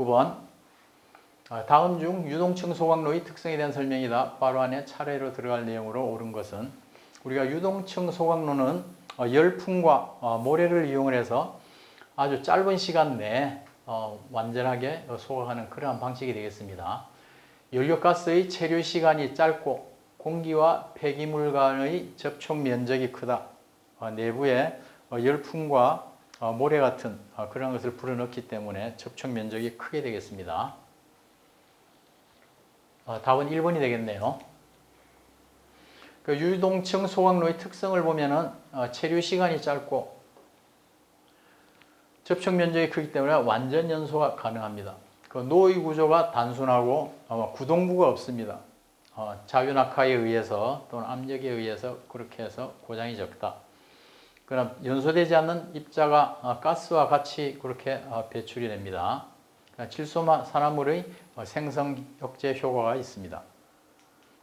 9번 아, 다음 중 유동층 소각로의 특성에 대한 설명이다. 바로 안에 차례로 들어갈 내용으로 옳은 것은 우리가 유동층 소각로는 어, 열풍과 어, 모래를 이용을 해서 아주 짧은 시간 내에 어, 완전하게 소각하는 그러한 방식이 되겠습니다. 연료가스의 체류 시간이 짧고 공기와 폐기물 간의 접촉 면적이 크다. 어, 내부에 어, 열풍과 어, 모래 같은 어, 그런 것을 불어넣기 때문에 접촉 면적이 크게 되겠습니다. 어, 답은 1번이 되겠네요. 그 유동층 소각로의 특성을 보면은 어, 체류 시간이 짧고 접촉 면적이 크기 때문에 완전 연소가 가능합니다. 그 노의 구조가 단순하고 어, 구동부가 없습니다. 어, 자유낙하에 의해서 또는 압력에 의해서 그렇게 해서 고장이 적다. 그럼 연소되지 않는 입자가 어, 가스와 같이 그렇게 어, 배출이 됩니다. 그러니까 질소 산화물의 어, 생성 억제 효과가 있습니다.